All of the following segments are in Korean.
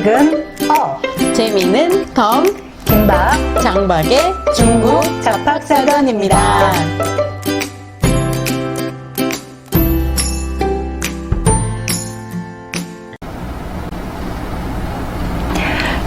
지식은 어, 재미는 덤 김밥, 장박의 중국 잡박사전입니다.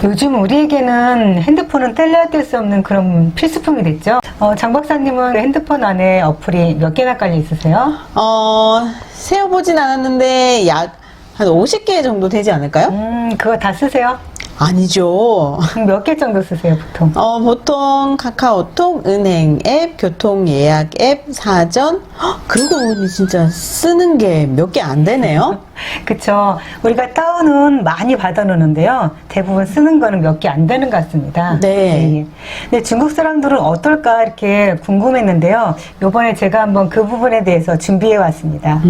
요즘 우리에게는 핸드폰은 뗄래야 뗄 수 없는 그런 필수품이 됐죠. 어, 장 박사님은 핸드폰 안에 어플이 몇 개나 깔려 있으세요? 어 세어보진 않았는데 약 한 50개 정도 되지 않을까요? 음, 그거 다 쓰세요? 아니죠. 몇 개 정도 쓰세요, 보통? 어, 보통 카카오톡, 은행 앱, 교통 예약 앱, 사전. 헉, 그러고 보니 진짜 쓰는 게 몇 개 안 되네요. 그쵸. 우리가 다운은 많이 받아놓는데요. 대부분 쓰는 거는 몇 개 안 되는 것 같습니다. 네. 예. 근데 중국 사람들은 어떨까 이렇게 궁금했는데요. 요번에 제가 한번 그 부분에 대해서 준비해 왔습니다.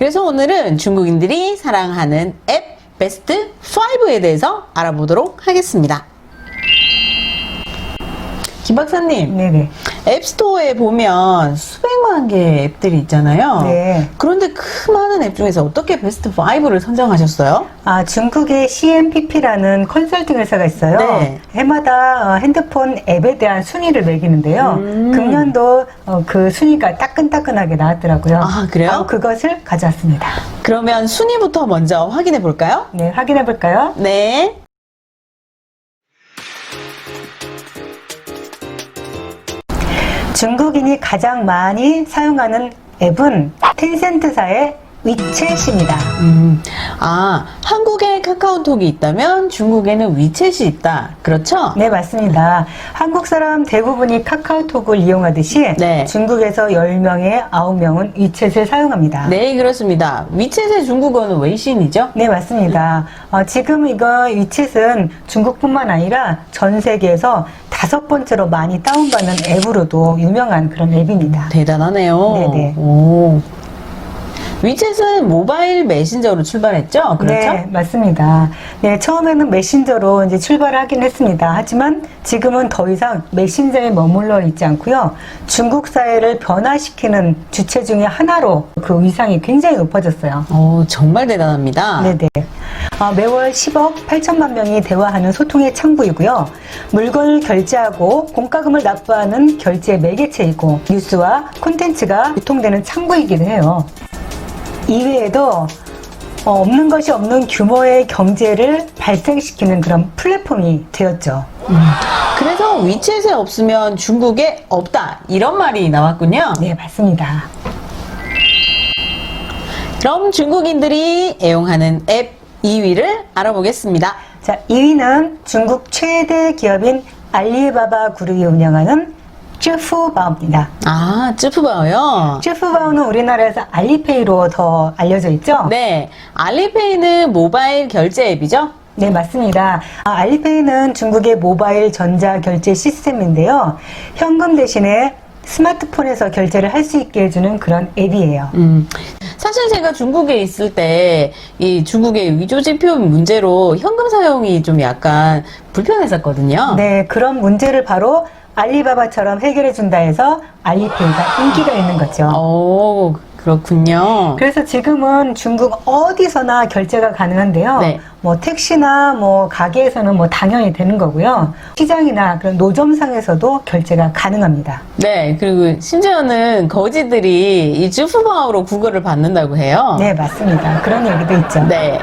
그래서 오늘은 중국인들이 사랑하는 앱 베스트 5에 대해서 알아보도록 하겠습니다. 김 박사님, 네네. 앱스토어에 보면 수백만 개의 앱들이 있잖아요. 네. 그런데 그 많은 앱 중에서 어떻게 베스트 5를 선정하셨어요? 아, 중국의 CMPP라는 컨설팅 회사가 있어요. 네. 해마다 어, 핸드폰 앱에 대한 순위를 매기는데요. 음. 금년도 어, 그 순위가 따끈따끈하게 나왔더라고요. 아, 그래요? 그것을 가져왔습니다. 그러면 순위부터 먼저 확인해 볼까요? 네, 확인해 볼까요? 네. 중국인이 가장 많이 사용하는 앱은 텐센트사의 위챗입니다. 음, 아, 한국에 카카오톡이 있다면 중국에는 위챗이 있다. 그렇죠? 네, 맞습니다. 한국 사람 대부분이 카카오톡을 이용하듯이 네. 중국에서 10명에 9명은 위챗을 사용합니다. 네, 그렇습니다. 위챗의 중국어는 웨이신이죠? 네, 맞습니다. 어, 지금 이거 위챗은 중국뿐만 아니라 전 세계에서 다섯 번째로 많이 다운받는 앱으로도 유명한 그런 앱입니다. 대단하네요. 네네. 오. 위챗은 모바일 메신저로 출발했죠? 그렇죠? 네, 맞습니다. 네, 처음에는 메신저로 이제 출발하긴 했습니다. 하지만 지금은 더 이상 메신저에 머물러 있지 않고요. 중국 사회를 변화시키는 주체 중에 하나로 그 위상이 굉장히 높아졌어요. 오, 정말 대단합니다. 네네. 아, 매월 10억 8천만 명이 대화하는 소통의 창구이고요. 물건을 결제하고 공과금을 납부하는 결제 매개체이고 뉴스와 콘텐츠가 유통되는 창구이기도 해요. 이외에도 어, 없는 것이 없는 규모의 경제를 발생시키는 그런 플랫폼이 되었죠. 그래서 위챗에 없으면 중국에 없다. 이런 말이 나왔군요. 네, 맞습니다. 그럼 중국인들이 애용하는 앱 2위를 알아보겠습니다. 자, 2위는 중국 최대 기업인 알리바바 그룹이 운영하는 쯔푸바오입니다. 아, 쯔프바오요? 쯔푸바오는 우리나라에서 알리페이로 더 알려져 있죠? 네. 알리페이는 모바일 결제 앱이죠? 네, 맞습니다. 아, 알리페이는 중국의 모바일 전자 결제 시스템인데요. 현금 대신에 스마트폰에서 결제를 할 수 있게 해주는 그런 앱이에요. 음. 사실 제가 중국에 있을 때 이 중국의 위조지표 문제로 현금 사용이 좀 약간 불편했었거든요. 네, 그런 문제를 바로 알리바바처럼 해결해 준다 해서 알리페이가 인기가 있는 거죠. 오, 그렇군요. 그래서 지금은 중국 어디서나 결제가 가능한데요. 네. 뭐 택시나 뭐 가게에서는 뭐 당연히 되는 거고요. 시장이나 그런 노점상에서도 결제가 가능합니다. 네, 그리고 심지어는 거지들이 이 쯔프바오로 국어를 받는다고 해요. 네, 맞습니다. 그런 얘기도 있죠. 네.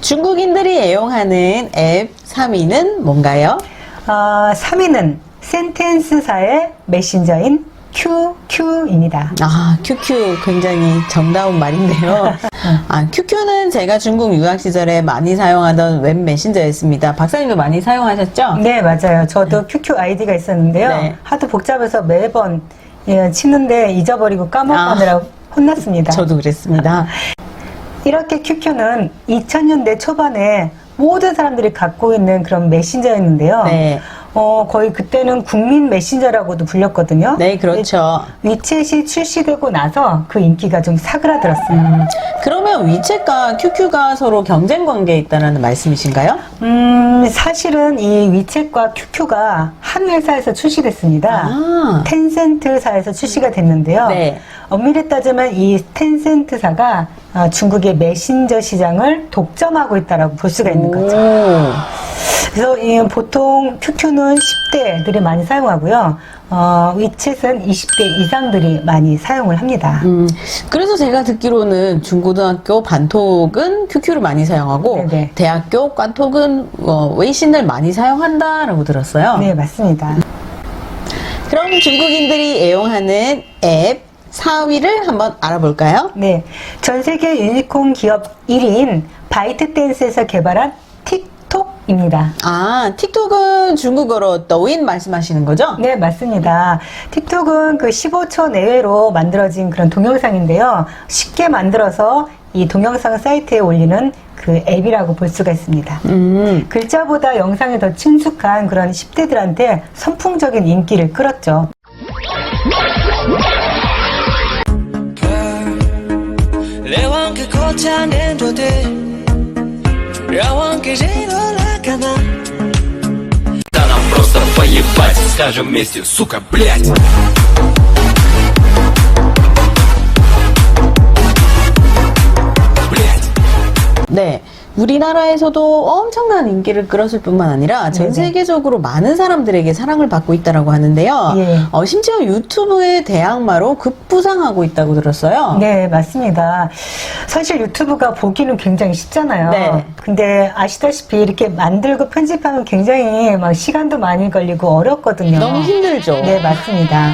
중국인들이 애용하는 앱 3위는 뭔가요? 어, 3위는 센텐스사의 메신저인 QQ입니다. 아, QQ 굉장히 정다운 말인데요. 아, QQ는 제가 중국 유학 시절에 많이 사용하던 웹 메신저였습니다. 박사님도 많이 사용하셨죠? 네, 맞아요. 저도 QQ 아이디가 있었는데요. 네. 하도 복잡해서 매번 예, 치는데 잊어버리고 까먹느라고 혼났습니다. 저도 그랬습니다. 이렇게 QQ는 2000년대 초반에 모든 사람들이 갖고 있는 그런 메신저였는데요. 네. 어, 거의 그때는 국민 메신저라고도 불렸거든요. 네, 그렇죠. 위챗이 출시되고 나서 그 인기가 좀 사그라들었어요. 음, 그 러면 위챗과 QQ가 서로 경쟁 관계에 있다는 말씀이신가요? 음, 사실은 이 위챗과 QQ가 한 회사에서 출시됐습니다. 아. 텐센트사에서 출시가 됐는데요. 네. 엄밀히 따지면 이 텐센트사가 어, 중국의 메신저 시장을 독점하고 있다라고 볼 수가 있는 거죠. 오. 그래서 이 보통 QQ는 10대들이 많이 사용하고요. 어, 위챗은 20대 이상들이 많이 사용을 합니다. 음, 그래서 제가 듣기로는 중고등학교 반톡은 QQ를 많이 사용하고 네네. 대학교 꽈톡은 어, 웨이신을 많이 사용한다라고 들었어요. 네, 맞습니다. 그럼 중국인들이 애용하는 앱 4위를 한번 알아볼까요? 네. 전 세계 유니콘 기업 1위인 바이트댄스에서 개발한 틱톡 입니다. 아, 틱톡은 중국어로 더윈 말씀하시는 거죠? 네, 맞습니다. 틱톡은 그 15초 내외로 만들어진 그런 동영상인데요. 쉽게 만들어서 이 동영상 사이트에 올리는 그 앱이라고 볼 수가 있습니다. 음, 글자보다 영상이 더 친숙한 그런 10대들한테 선풍적인 인기를 끌었죠. 连 скажем вместе, сука, блядь. Блядь. 네. 우리나라에서도 엄청난 인기를 끌었을 뿐만 아니라 전 네네. 세계적으로 많은 사람들에게 사랑을 받고 있다라고 하는데요. 예. 어, 심지어 유튜브의 대항마로 급부상하고 있다고 들었어요. 네, 맞습니다. 사실 유튜브가 보기는 굉장히 쉽잖아요. 네. 근데 아시다시피 이렇게 만들고 편집하면 굉장히 막 시간도 많이 걸리고 어렵거든요. 너무 힘들죠. 네, 맞습니다.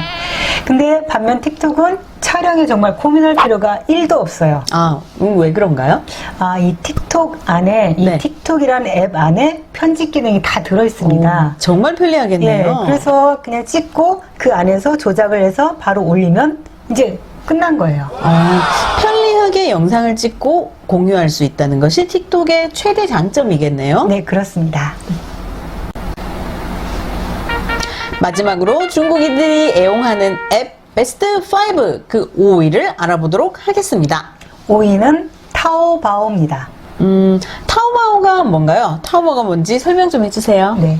근데 반면 틱톡은 촬영에 정말 고민할 필요가 1도 없어요. 아, 음, 왜 그런가요? 아, 이 틱톡 안에, 이 네. 틱톡이라는 앱 안에 편집 기능이 다 들어있습니다. 오, 정말 예, 편리하겠네요. 그래서 그냥 찍고 그 안에서 조작을 해서 바로 올리면 이제 끝난 거예요. 아, 편리하게 영상을 찍고 공유할 수 있다는 것이 틱톡의 최대 장점이겠네요. 네, 그렇습니다. 마지막으로 중국인들이 애용하는 앱 베스트 5 그 5위를 알아보도록 하겠습니다. 5위는 타오바오입니다. 음, 타오바오가 뭔가요? 타오바오가 뭔지 설명 좀 해주세요. 네.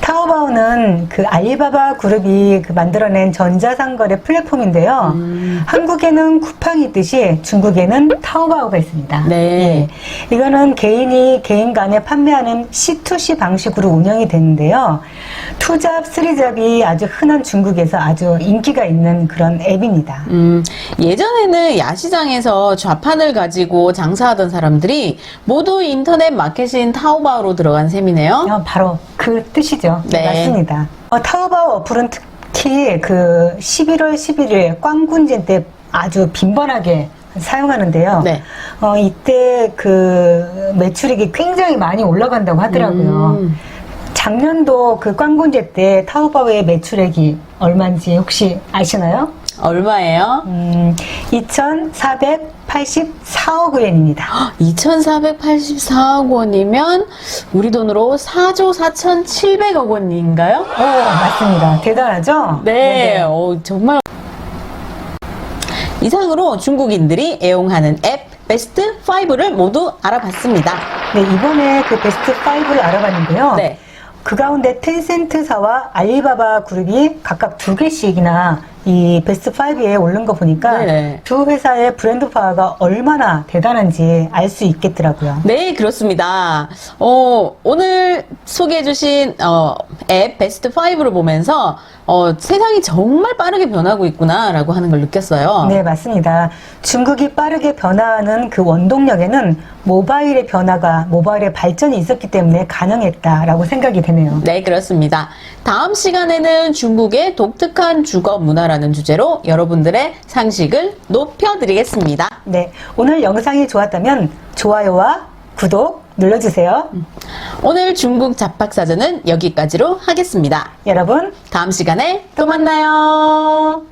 타오바오는 그 알리바바 그룹이 그 만들어낸 전자상거래 플랫폼인데요. 음. 한국에는 쿠팡이 있듯이 중국에는 타오바오가 있습니다. 네. 예. 이거는 개인이 개인 간에 판매하는 C2C 방식으로 운영이 되는데요. 투잡, 쓰리잡이 아주 흔한 중국에서 아주 인기가 있는 그런 앱입니다. 음, 예전에는 야시장에서 좌판을 가지고 장사하던 사람들이 모두 인터넷 마켓인 타오바오로 들어간 셈이네요. 어, 바로 그 뜻 이죠. 네. 맞습니다. 어, 타오바오 어플은 특히 그 11월 11일 꽝군제 때 아주 빈번하게 사용하는데요. 네. 어, 이때 그 매출액이 굉장히 많이 올라간다고 하더라고요. 음. 작년도 그 꽝군제 때 타오바오의 매출액이 얼마인지 혹시 아시나요? 얼마예요? 음, 2,484억 위엔입니다. 2,484억 원이면 우리 돈으로 4조 4,700억 원인가요? 오, 맞습니다. 대단하죠? 네, 네네. 어, 정말. 이상으로 중국인들이 애용하는 앱 베스트 5를 모두 알아봤습니다. 네, 이번에 그 베스트 5를 알아봤는데요. 네. 그 가운데 텐센트사와 알리바바 그룹이 각각 두 개씩이나 이 베스트 5에 오른 거 보니까 네. 두 회사의 브랜드 파워가 얼마나 대단한지 알 수 있겠더라고요. 네, 그렇습니다. 어, 오늘 소개해주신 어, 앱 베스트 5를 보면서 어, 세상이 정말 빠르게 변하고 있구나라고 하는 걸 느꼈어요. 네, 맞습니다. 중국이 빠르게 변화하는 그 원동력에는 모바일의 변화가, 모바일의 발전이 있었기 때문에 가능했다라고 생각이 되네요. 네, 그렇습니다. 다음 시간에는 중국의 독특한 주거 문 화라는 주제로 여러분들의 상식을 높여드리겠습니다. 네, 오늘 영상이 좋았다면 좋아요와 구독 눌러주세요. 오늘 중국 잡학사전은 여기까지로 하겠습니다. 여러분, 다음 시간에 또 만나요.